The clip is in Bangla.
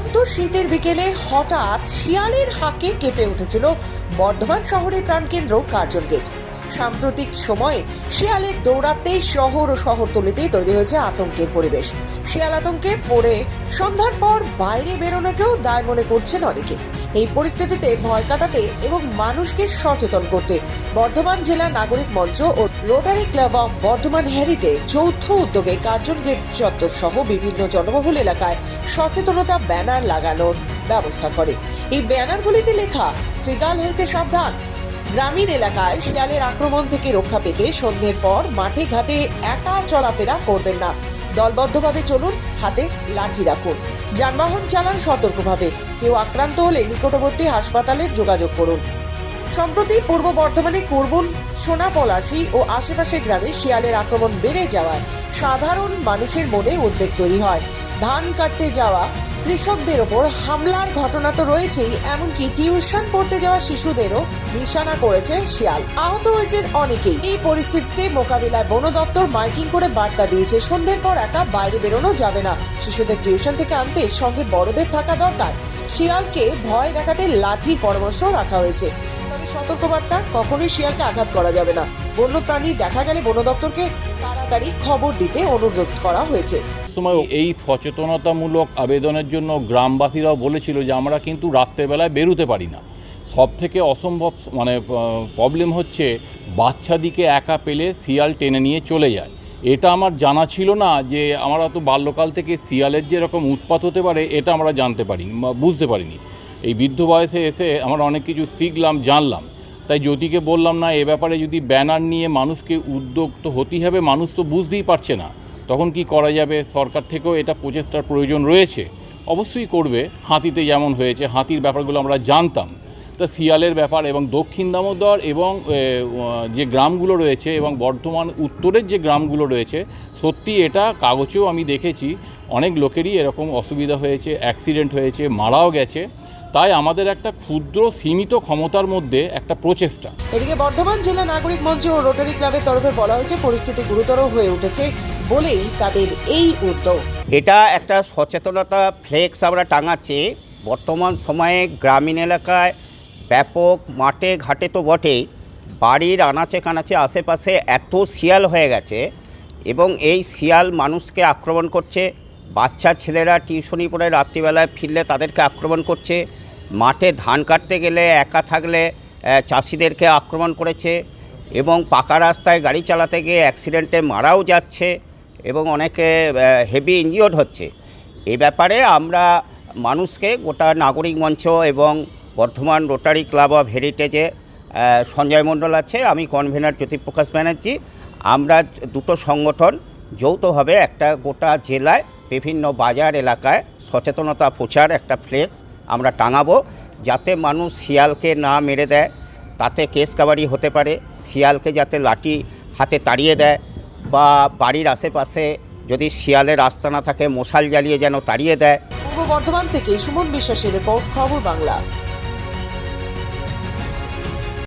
পরন্ত শীতের বিকেলে হঠাৎ শিয়ালের হাঁকে কেঁপে উঠেছিল বর্ধমান শহরের প্রাণকেন্দ্র কার্জন গেট। সাম্প্রতিক সময়ে শিয়ালের দৌড়াতে শহর ও শহরতলিতে তৈরি হয়েছে আতঙ্কের পরিবেশ। শিয়াল আতঙ্কে পড়ে, সন্ধ্যার পর বাইরে বেরোনোকেও দায় মনে করছেন অনেকে। এই পরিস্থিতিতে ভয় কাটাতে এবং মানুষকে সচেতন করতে বর্ধমান জেলা নাগরিক মঞ্চ ও Rotary club of Bardhaman heritage যৌথ উদ্যোগে কার্জন গেট চত্বর সহ বিভিন্ন জনবহুল এলাকায় সচেতনতা ব্যানার লাগানোর ব্যবস্থা করে। এই ব্যানারগুলিতে লেখা, শ্রীগাল হইতে সাবধান। গ্রামীণ এলাকায় শিয়ালের আক্রমণ থেকে রক্ষা পেতে সন্ধ্যের পর মাঠে ঘাটে একা চলাফেরা করবেন না। দলবদ্ধভাবে চলুন, হাতে লাঠি রাখুন। যানবাহন চালান সতর্কভাবে। কেউ আক্রান্ত হলে নিকটবর্তী হাসপাতালে যোগাযোগ করুন। সম্প্রতি পূর্ব বর্ধমানে করবুন সোনা পলাশি ও আশেপাশের গ্রামে শিয়ালের আক্রমণ বেড়ে যাওয়ায় সাধারণ মানুষের মনে উদ্বেগ তৈরি হয়। ধান কাটতে যাওয়া কৃষকদের ওপর হামলার ঘটনা তো রয়েছেই, এমনকি টিউশন পড়তে যাওয়া শিশুদেরও নিশানা করেছে শিয়াল। আহত হয়েছেন অনেকেই। এই পরিস্থিতিতে মোকাবিলায় বন দপ্তর মাইকিং করে বার্তা দিয়েছে, সন্ধ্যের পর একা বাইরে বেরোনো যাবে না। শিশুদের টিউশন থেকে আনতে সঙ্গে বড়দের থাকা দরকার। শিয়ালকে ভয় দেখাতে লাঠি পরামর্শ রাখা হয়েছে। সতর্কবার্তা, কখনোই শিয়ালকে আঘাত করা যাবে না। বন্য প্রাণী দেখা গেলে বন দপ্তরকে তাড়াতাড়ি খবর দিতে অনুরোধ করা হয়েছে। সময় এই সচেতনতামূলক আবেদনের জন্য গ্রামবাসীরাও বলেছিল যে আমরা কিন্তু রাত্রেবেলায় বেরোতে পারি না। সব থেকে অসম্ভব মানে প্রবলেম হচ্ছে বাচ্চাদিকে একা পেলে শিয়াল টেনে নিয়ে চলে যায়। এটা আমার জানা ছিল না যে আমরা তো বাল্যকাল থেকে শিয়ালের যে এরকম উৎপাত হতে পারে, এটা আমরা জানতে পারিনি বুঝতে পারিনি। এই বৃদ্ধ বয়সে এসে আমরা অনেক কিছু শিখলাম, জানলাম। তাই জ্যোতিকে বললাম, না, এ ব্যাপারে যদি ব্যানার নিয়ে মানুষকে উদ্যোগ তো হতেই হবে, মানুষ তো বুঝতেই পারছে না। তখন কি করা যাবে? সরকার থেকেও এটা প্রচেষ্টার প্রয়োজন রয়েছে। অবশ্যই করবে। হাতিতে যেমন হয়েছে, হাতির ব্যাপারগুলো আমরা জানতাম। তা শিয়ালের ব্যাপার এবং দক্ষিণ দামোদর এবং যে গ্রামগুলো রয়েছে এবং বর্ধমান উত্তরের যে গ্রামগুলো রয়েছে সত্যি এটা কাগজেও আমি দেখেছি অনেক লোকেরই এরকম অসুবিধা হয়েছে অ্যাক্সিডেন্ট হয়েছে মারাও গেছে। তাই আমাদের একটা ক্ষুদ্র সীমিত ক্ষমতার মধ্যে একটা প্রচেষ্টা। এদিকে বর্ধমান জেলা নাগরিক মঞ্চ ও রোটারি ক্লাবের তরফে বলা হয়েছে পরিস্থিতি গুরুতর হয়ে উঠেছে বলেই তাদের এই উদ্যোগ। এটা একটা সচেতনতা ফ্লেক্স আমরা টাঙাচ্ছি। বর্তমান সময়ে গ্রামীণ এলাকায় ব্যাপক মাঠে, ঘাটে তো বটেই। বাড়ির আনাচে কানাচে আশেপাশে এত শিয়াল হয়ে গেছে এবং এই শিয়াল মানুষকে আক্রমণ করছে। বাচ্চা ছেলেরা টিউশনি পড়ে রাত্রিবেলায় ফিরলে তাদেরকে আক্রমণ করছে। মাঠে ধান কাটতে গেলে একা থাকলে চাষিদেরকে আক্রমণ করেছে এবং পাকা রাস্তায় গাড়ি চালাতে গিয়ে অ্যাক্সিডেন্টে মারাও যাচ্ছে এবং অনেকে হেভি ইনজিওর্ড হচ্ছে। এ ব্যাপারে আমরা মানুষকে, গোটা নাগরিক মঞ্চ এবং বর্ধমান রোটারি ক্লাব অফ হেরিটেজে সঞ্জয় মণ্ডল আছে, আমি কনভেনার জ্যোতিপ্রকাশ ব্যানার্জি আমরা দুটো সংগঠন যৌথভাবে একটা গোটা জেলায় বিভিন্ন বাজার এলাকায় সচেতনতা প্রচার, একটা ফ্লেক্স আমরা টাঙাবো যাতে মানুষ শিয়ালকে না মেরে দেয়, তাতে কেস কাবারি হতে পারে, শিয়ালকে যাতে লাঠি হাতে তাড়িয়ে দেয় বা বাড়ির আশেপাশে যদি শিয়ালের রাস্তা না থাকে, মশাল জ্বালিয়ে যেন তাড়িয়ে দেয়। পূর্ব বর্ধমান থেকে সুমন বিশ্বাসের রিপোর্ট খবর বাংলা।